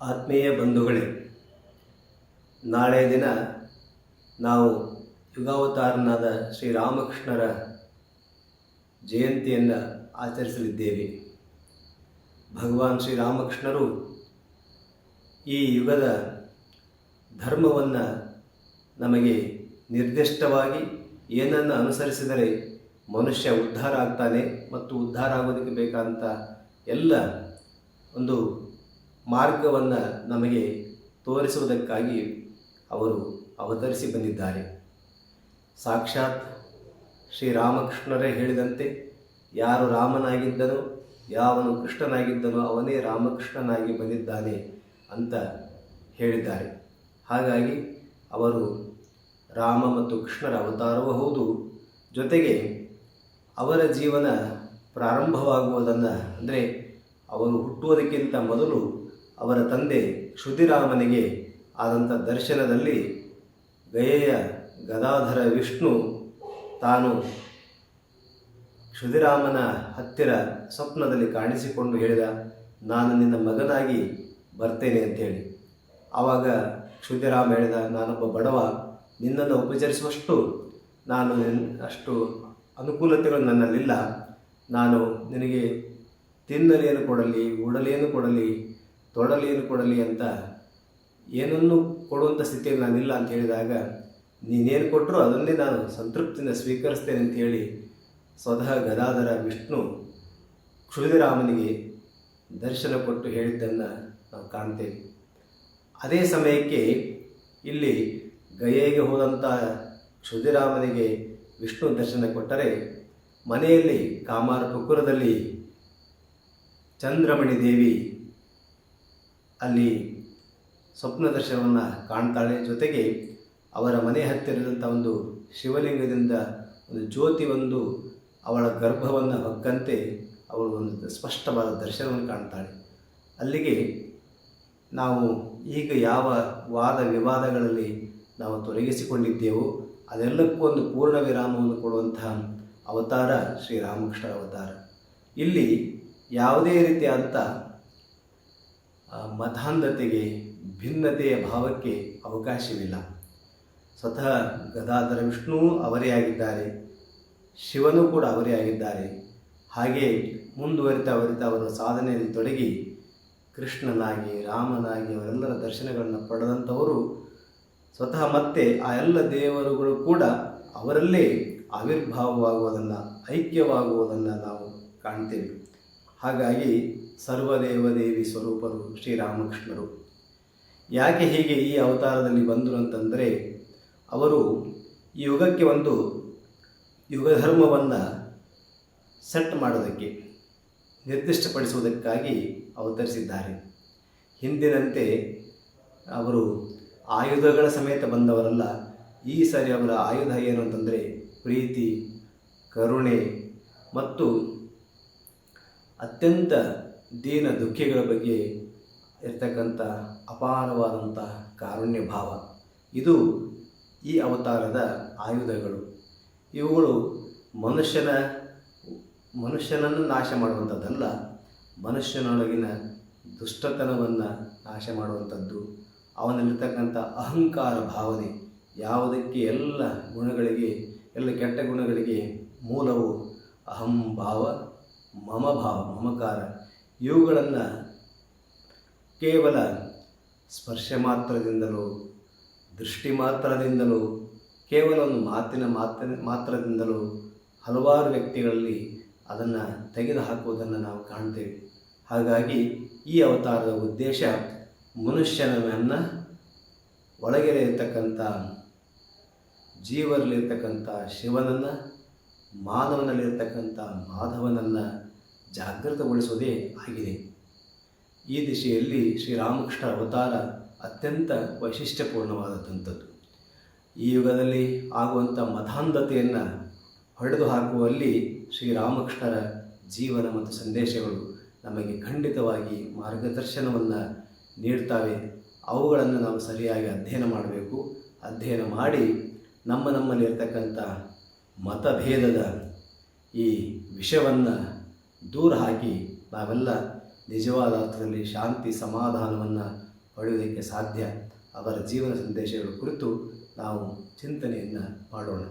ಆತ್ಮೀಯ ಬಂಧುಗಳೇ, ನಾಳೆ ದಿನ ನಾವು ಯುಗಾವತಾರನಾದ ಶ್ರೀರಾಮಕೃಷ್ಣರ ಜಯಂತಿಯನ್ನು ಆಚರಿಸಲಿದ್ದೇವೆ. ಭಗವಾನ್ ಶ್ರೀರಾಮಕೃಷ್ಣರು ಈ ಯುಗದ ಧರ್ಮವನ್ನು ನಮಗೆ ನಿರ್ದಿಷ್ಟವಾಗಿ ಏನನ್ನು ಅನುಸರಿಸಿದರೆ ಮನುಷ್ಯ ಉದ್ಧಾರ ಆಗ್ತಾನೆ ಮತ್ತು ಉದ್ಧಾರ ಆಗೋದಕ್ಕೆ ಬೇಕಾದಂಥ ಎಲ್ಲ ಒಂದು ಮಾರ್ಗವನ್ನು ನಮಗೆ ತೋರಿಸುವುದಕ್ಕಾಗಿ ಅವರು ಅವತರಿಸಿ ಬಂದಿದ್ದಾರೆ. ಸಾಕ್ಷಾತ್ ಶ್ರೀರಾಮಕೃಷ್ಣರೇ ಹೇಳಿದಂತೆ ಯಾರು ರಾಮನಾಗಿದ್ದನೋ, ಯಾವನು ಕೃಷ್ಣನಾಗಿದ್ದನೋ ಅವನೇ ರಾಮಕೃಷ್ಣನಾಗಿ ಬಂದಿದ್ದಾನೆ ಅಂತ ಹೇಳಿದ್ದಾರೆ. ಹಾಗಾಗಿ ಅವರು ರಾಮ ಮತ್ತು ಕೃಷ್ಣರ ಅವತಾರವೂ ಹೌದು. ಜೊತೆಗೆ ಅವರ ಜೀವನ ಪ್ರಾರಂಭವಾಗುವುದನ್ನು ಅಂದರೆ ಅವರು ಹುಟ್ಟುವುದಕ್ಕಿಂತ ಮೊದಲು ಅವರ ತಂದೆ ಕ್ಷುದಿರಾಮನಿಗೆ ಆದಂಥ ದರ್ಶನದಲ್ಲಿ ಗಯೆಯ ಗದಾಧರ ವಿಷ್ಣು ತಾನು ಕ್ಷುದಿರಾಮನ ಹತ್ತಿರ ಸ್ವಪ್ನದಲ್ಲಿ ಕಾಣಿಸಿಕೊಂಡು ಹೇಳಿದ, ನಾನು ನಿನ್ನ ಮಗನಾಗಿ ಬರ್ತೇನೆ ಅಂತೇಳಿ. ಆವಾಗ ಕ್ಷುದಿರಾಮ ಹೇಳಿದ, ನಾನೊಬ್ಬ ಬಡವ, ನಿನ್ನನ್ನು ಉಪಚರಿಸುವಷ್ಟು ನಾನು, ಅಷ್ಟು ಅನುಕೂಲತೆಗಳು ನನ್ನಲ್ಲಿಲ್ಲ. ನಾನು ನಿನಗೆ ತಿನ್ನಲೇನು ಕೊಡಲಿ, ಉಡಲೇನು ಕೊಡಲಿ ತೊಡಲೇನು ಕೊಡಲಿ ಅಂತ ಏನನ್ನು ಕೊಡುವಂಥ ಸ್ಥಿತಿಯಲ್ಲಿ ನಾನಿಲ್ಲ ಅಂತ ಹೇಳಿದಾಗ, ನೀನೇನು ಕೊಟ್ಟರು ಅದನ್ನೇ ನಾನು ಸಂತೃಪ್ತಿಯಿಂದ ಸ್ವೀಕರಿಸ್ತೇನೆ ಅಂತ ಹೇಳಿ ಸ್ವತಃ ಗದಾಧರ ವಿಷ್ಣು ಕ್ಷುದಿರಾಮನಿಗೆ ದರ್ಶನ ಕೊಟ್ಟು ಹೇಳಿದ್ದನ್ನು ನಾವು ಕಾಣ್ತೇವೆ. ಅದೇ ಸಮಯಕ್ಕೆ ಇಲ್ಲಿ ಗಯೆಗೆ ಹೋದಂಥ ಕ್ಷುದಿರಾಮನಿಗೆ ವಿಷ್ಣು ದರ್ಶನ ಕೊಟ್ಟರೆ ಮನೆಯಲ್ಲಿ ಕಾಮಾರ ಪುಕುರದಲ್ಲಿ ಚಂದ್ರಮಣಿ ದೇವಿ ಅಲ್ಲಿ ಸ್ವಪ್ನ ದರ್ಶನವನ್ನು ಕಾಣ್ತಾಳೆ. ಜೊತೆಗೆ ಅವರ ಮನೆ ಹತ್ತಿರದಂಥ ಒಂದು ಶಿವಲಿಂಗದಿಂದ ಒಂದು ಜ್ಯೋತಿ ಒಂದು ಅವಳ ಗರ್ಭವನ್ನು ಹೊಕ್ಕಂತೆ ಅವಳು ಒಂದು ಸ್ಪಷ್ಟವಾದ ದರ್ಶನವನ್ನು ಕಾಣ್ತಾಳೆ. ಅಲ್ಲಿಗೆ ನಾವು ಈಗ ಯಾವ ವಾದ ವಿವಾದಗಳಲ್ಲಿ ನಾವು ತೊಡಗಿಸಿಕೊಂಡಿದ್ದೇವೋ ಅದೆಲ್ಲಕ್ಕೂ ಒಂದು ಪೂರ್ಣ ವಿರಾಮವನ್ನು ಕೊಡುವಂತಹ ಅವತಾರ ಶ್ರೀರಾಮಕೃಷ್ಣರ ಅವತಾರ. ಇಲ್ಲಿ ಯಾವುದೇ ರೀತಿಯಾದಂಥ ಮತಾಂಧತೆಗೆ ಭಿನ್ನತೆಯ ಭಾವಕ್ಕೆ ಅವಕಾಶವಿಲ್ಲ. ಸ್ವತಃ ಗದಾಧರ ವಿಷ್ಣು ಅವರೇ ಆಗಿದ್ದಾರೆ. ಶಿವನೂ ಕೂಡ ಅವರೇ ಆಗಿದ್ದಾರೆ. ಹಾಗೆ ಮುಂದುವರಿತಾ ವರಿತಾ ಅವರ ಸಾಧನೆಯಲ್ಲಿ ತೊಡಗಿ ಕೃಷ್ಣನಾಗಿ, ರಾಮನಾಗಿ ಅವರೆಲ್ಲರ ದರ್ಶನಗಳನ್ನು ಪಡೆದಂಥವರು ಸ್ವತಃ ಮತ್ತೆ ಆ ಎಲ್ಲ ದೇವರುಗಳು ಕೂಡ ಅವರಲ್ಲೇ ಆವಿರ್ಭಾವವಾಗುವುದನ್ನು, ಐಕ್ಯವಾಗುವುದನ್ನು ನಾವು ಕಾಣ್ತೇವೆ. ಹಾಗಾಗಿ ಸರ್ವದೇವದೇವಿ ಸ್ವರೂಪರು ಶ್ರೀರಾಮಕೃಷ್ಣರು. ಯಾಕೆ ಹೀಗೆ ಈ ಅವತಾರದಲ್ಲಿ ಬಂದರು ಅಂತಂದರೆ, ಅವರು ಈ ಯುಗಕ್ಕೆ ಒಂದು ಯುಗಧರ್ಮವನ್ನು ಸೆಟ್ ಮಾಡೋದಕ್ಕೆ, ನಿರ್ದಿಷ್ಟಪಡಿಸುವುದಕ್ಕಾಗಿ ಅವತರಿಸಿದ್ದಾರೆ. ಹಿಂದಿನಂತೆ ಅವರು ಆಯುಧಗಳ ಸಮೇತ ಬಂದವರಲ್ಲ, ಈ ಸಾರಿ ಅವರ ಆಯುಧ ಏನು ಅಂತಂದರೆ, ಪ್ರೀತಿ, ಕರುಣೆ ಮತ್ತು ಅತ್ಯಂತ ದೀನ ದುಃಖಿಗಳ ಬಗ್ಗೆ ಇರ್ತಕ್ಕಂಥ ಅಪಾರವಾದಂಥ ಕಾರುಣ್ಯ ಭಾವ. ಇದು ಈ ಅವತಾರದ ಆಯುಧಗಳು. ಇವುಗಳು ಮನುಷ್ಯನ, ಮನುಷ್ಯನನ್ನು ನಾಶ ಮಾಡುವಂಥದ್ದಲ್ಲ, ಮನುಷ್ಯನೊಳಗಿನ ದುಷ್ಟತನವನ್ನು ನಾಶ ಮಾಡುವಂಥದ್ದು. ಅವನಲ್ಲಿರ್ತಕ್ಕಂಥ ಅಹಂಕಾರ ಭಾವನೆ, ಯಾವುದಕ್ಕೆ ಎಲ್ಲ ಗುಣಗಳಿಗೆ, ಎಲ್ಲ ಕೆಟ್ಟ ಗುಣಗಳಿಗೆ ಮೂಲವು ಅಹಂ ಭಾವ ಮಮ ಭಾವ ಮಮಕಾರ. ಇವುಗಳನ್ನು ಕೇವಲ ಸ್ಪರ್ಶ ಮಾತ್ರದಿಂದಲೂ, ದೃಷ್ಟಿ ಮಾತ್ರದಿಂದಲೂ, ಕೇವಲ ಒಂದು ಮಾತಿನ ಮಾತಿನ ಮಾತ್ರದಿಂದಲೂ ಹಲವಾರು ವ್ಯಕ್ತಿಗಳಲ್ಲಿ ಅದನ್ನು ತೆಗೆದುಹಾಕುವುದನ್ನು ನಾವು ಕಾಣ್ತೇವೆ. ಹಾಗಾಗಿ ಈ ಅವತಾರದ ಉದ್ದೇಶ ಮನುಷ್ಯನನ್ನು ಒಳಗೆರೆ ಇರ್ತಕ್ಕಂಥ ಜೀವರಲ್ಲಿರ್ತಕ್ಕಂಥ ಶಿವನನ್ನು, ಮಾನವನಲ್ಲಿರ್ತಕ್ಕಂಥ ಮಾಧವನನ್ನು ಜಾಗೃತಗೊಳಿಸುವುದೇ ಆಗಿದೆ. ಈ ದಿಶೆಯಲ್ಲಿ ಶ್ರೀರಾಮಕೃಷ್ಣ ಅವತಾರ ಅತ್ಯಂತ ವೈಶಿಷ್ಟ್ಯಪೂರ್ಣವಾದಂಥದ್ದು. ಈ ಯುಗದಲ್ಲಿ ಆಗುವಂಥ ಮತಾಂಧತೆಯನ್ನು ಹೊಡೆದು ಹಾಕುವಲ್ಲಿ ಶ್ರೀರಾಮಕೃಷ್ಣರ ಜೀವನ ಮತ್ತು ಸಂದೇಶಗಳು ನಮಗೆ ಖಂಡಿತವಾಗಿ ಮಾರ್ಗದರ್ಶನವನ್ನು ನೀಡ್ತವೆ. ಅವುಗಳನ್ನು ನಾವು ಸರಿಯಾಗಿ ಅಧ್ಯಯನ ಮಾಡಬೇಕು. ಅಧ್ಯಯನ ಮಾಡಿ ನಮ್ಮ ನಮ್ಮಲ್ಲಿರ್ತಕ್ಕಂಥ ಮತಭೇದದ ಈ ವಿಷವನ್ನು ದೂರ ಹಾಕಿ ನಾವೆಲ್ಲ ನಿಜವಾದ ಅರ್ಥದಲ್ಲಿ ಶಾಂತಿ ಸಮಾಧಾನವನ್ನು ಪಡೆಯುವುದಕ್ಕೆ ಸಾಧ್ಯ ಅವರ ಜೀವನ ಸಂದೇಶಗಳ ಕುರಿತು ನಾವು ಚಿಂತನೆಯನ್ನು ಮಾಡೋಣ.